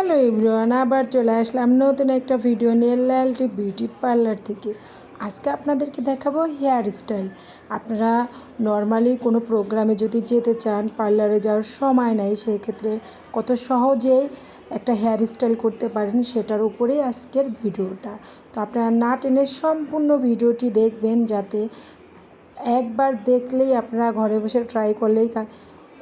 Hello Ibran আবার চলে আসলাম নতুন একটা ভিডিও নিয়ে লালটি বিউটি পার্লার থেকে। আজকে আপনাদেরকে দেখাবো হেয়ার স্টাইল। আপনারা নর্মালি কোনো প্রোগ্রামে যদি যেতে চান, পার্লারে যাওয়ার সময় নাই সেই ক্ষেত্রে কত সহজেই একটা হেয়ার স্টাইল করতে পারেন, সেটার উপরেই আজকের ভিডিওটা। তো আপনারা না টেনে সম্পূর্ণ ভিডিওটি দেখবেন, যাতে একবার দেখলেই আপনারা ঘরে বসে ট্রাই করলেই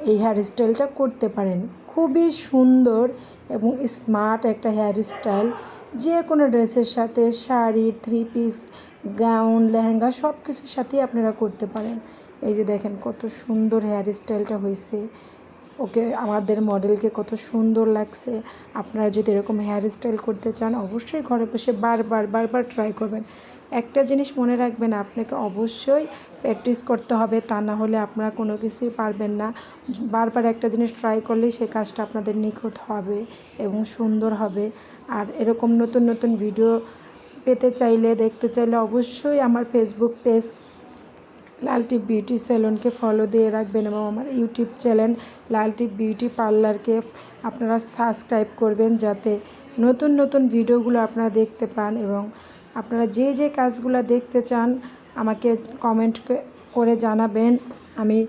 এই হেয়ার স্টাইলটা করতে পারেন। খুবই সুন্দর এবং স্মার্ট একটা হেয়ার স্টাইল যে কোনো ড্রেসের সাথে sari three piece gown lehenga সব কিছুর সাথেই আপনারা করতে পারেন। এই যে দেখেন কত সুন্দর হেয়ার স্টাইলটা হয়েছে ওকে, আমাদের মডেলকে কত সুন্দর লাগছে। আপনারা যদি এরকম হেয়ার স্টাইল করতে চান, অবশ্যই ঘরে বসে বারবার বারবার ট্রাই করবেন। একটা জিনিস মনে রাখবেন, আপনাকে অবশ্যই প্র্যাকটিস করতে হবে, তা না হলে আপনারা কোনো কিছুই পারবেন না। বারবার একটা জিনিস ট্রাই করলেই সে কাজটা আপনাদের নিখুঁত হবে এবং সুন্দর হবে। আর এরকম নতুন নতুন ভিডিও পেতে চাইলে, দেখতে চাইলে অবশ্যই আমার ফেসবুক পেজ লালটি বিউটি সেলুনকে ফলো দিয়ে রাখবেন এবং আমার ইউটিউব চ্যানেল লালটি বিউটি পার্লারকে আপনারা সাবস্ক্রাইব করবেন যাতে নতুন নতুন ভিডিওগুলো আপনারা দেখতে পান এবং আপনারা যে যে কাজগুলো দেখতে চান আমাকে কমেন্ট করে জানাবেন। আমি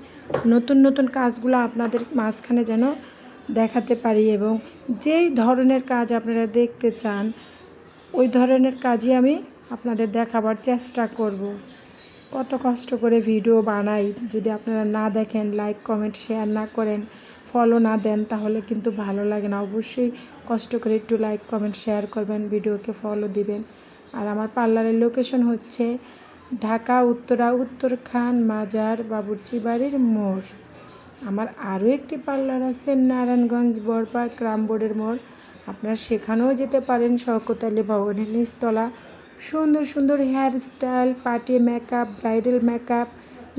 নতুন নতুন কাজগুলো আপনাদের মাঝখানে যেন দেখাতে পারি এবং যেই ধরনের কাজ আপনারা দেখতে চান, ওই ধরনের কাজই আমি আপনাদের দেখাবার চেষ্টা করব। কত কষ্ট করে ভিডিও বানাই। যদি আপনারা না দেখেন লাইক কমেন্ট শেয়ার না করেন ফলো না দেন, তাহলে কিন্তু ভালো লাগে না। অবশ্যই কষ্ট করে একটু লাইক কমেন্ট শেয়ার করবেন, ভিডিওকে ফলো দিবেন। আর আমার পার্লারের লোকেশন হচ্ছে ঢাকা উত্তরা উত্তরখান মাজার বাবুর্চি বাড়ির মোড়। আমার আরও একটি পার্লার আছে, নারায়ণগঞ্জ বরপাক রামবোর্ডের মোড়। আপনারা সেখানেও যেতে পারেন, শওকত আলী ভবনের নিচতলা। সুন্দর সুন্দর hairstyle party makeup bridal makeup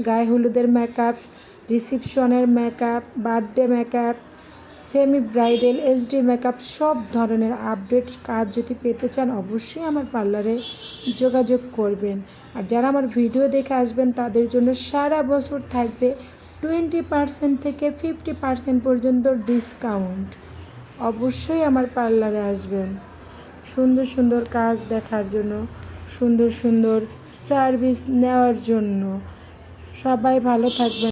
গায়ে হলুদের makeup রিসিপশনের makeup birthday makeup semi bridal HD makeup সব ধরনের আপডেট কাজ যদি পেতে চান, অবশ্যই আমার পার্লারে যোগাযোগ করবেন। আর যারা আমার ভিডিও দেখে আসবেন, তাদের জন্য সারা বছর থাকবে টোয়েন্টি পার্সেন্ট থেকে ফিফটি পার্সেন্ট পর্যন্ত ডিসকাউন্ট অবশ্যই আমার পার্লারে আসবেন। সুন্দর সুন্দর কাজ দেখার জন্য সুন্দর সুন্দর সার্ভিস নেওয়ার জন্য। সবাই ভালো থাকবেন।